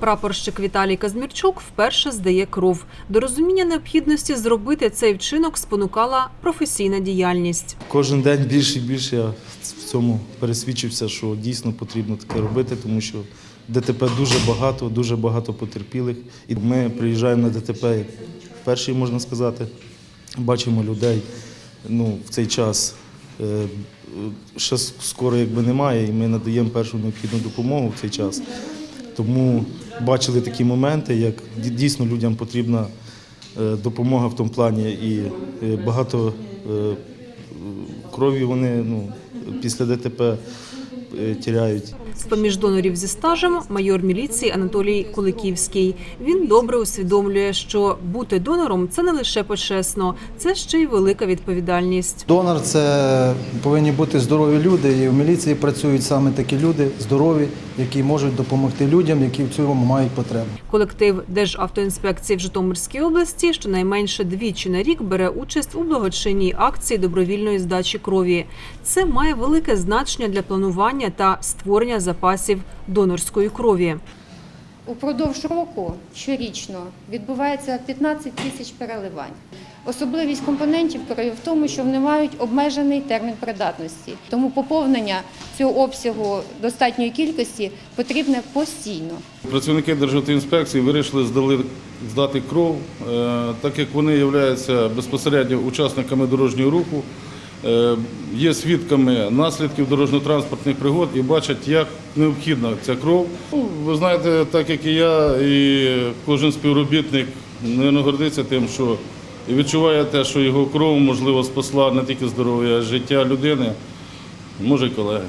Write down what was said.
Прапорщик Віталій Казмірчук вперше здає кров. До розуміння необхідності зробити цей вчинок спонукала професійна діяльність. Кожен день більше і більше я в цьому пересвідчився, що дійсно потрібно таке робити, тому що ДТП дуже багато, дуже багато потерпілих. І ми приїжджаємо на ДТП перші, можна сказати, бачимо людей ну, в цей час. е, Ще скоро якби немає, і ми надаємо першу необхідну допомогу в цей час. Тому бачили такі моменти, як дійсно людям потрібна е, допомога в тому плані, і е, багато е, крові вони ну, після ДТП е, тіряють. З-поміж донорів зі стажем майор міліції Анатолій Куликівський. Він добре усвідомлює, що бути донором це не лише почесно, це ще й велика відповідальність. Донор це повинні бути здорові люди, і в міліції працюють саме такі люди, здорові, які можуть допомогти людям, які в цьому мають потребу. Колектив Державтоінспекції в Житомирській області щонайменше двічі на рік бере участь у благочинній акції добровільної здачі крові. Це має велике значення для планування та створення запасів донорської крові. Упродовж року щорічно відбувається 15 тисяч переливань. Особливість компонентів крові в тому, що вони мають обмежений термін придатності. Тому поповнення цього обсягу достатньої кількості потрібне постійно. Працівники Державтоінспекції вирішили здали, здати кров, е, так як вони являються безпосередньо учасниками дорожнього руху, є свідками наслідків дорожньо-транспортних пригод і бачать, як необхідна ця кров. Ну, Ви знаєте, так як і я, і кожен співробітник не гордиться тим, що відчуває те, що його кров, можливо, спасла не тільки здоров'я, а й життя людини, може і колеги.